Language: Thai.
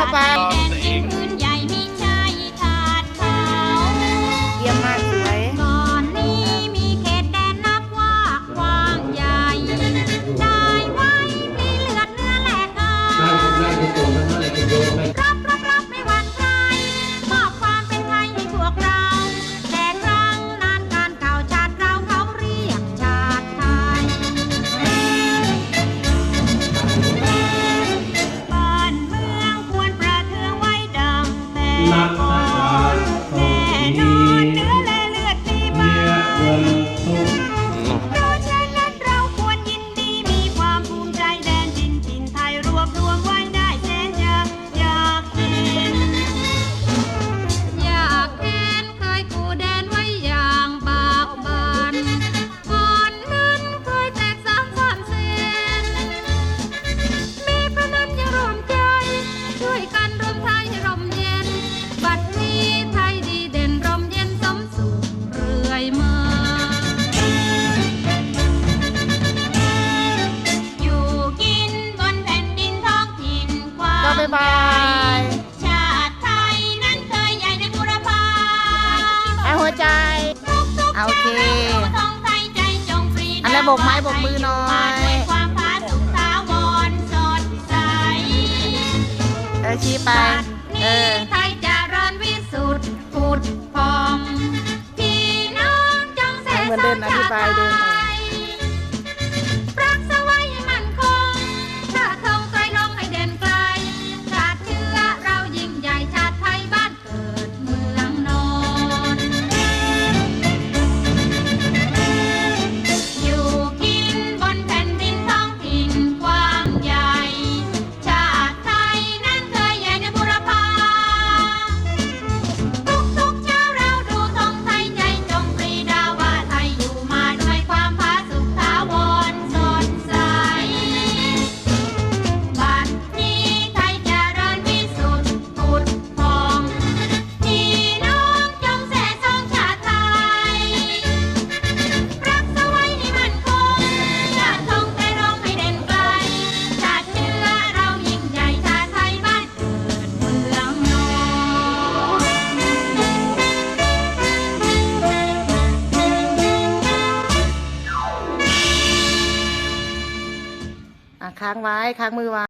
เข้าย not บ๊ายบายชาติไทยนั้นเคยใหญ่ในบุรพาเอาหัวใจโอเคอันนี้นบกไม้บกมือหน่อยเออชี้ไปเออไทยจะร้อนวิสุทธิ์พุทธองพี่น้องจงเสด็จสร้างชาติไทย ค้างไว้ ค้างมือไว้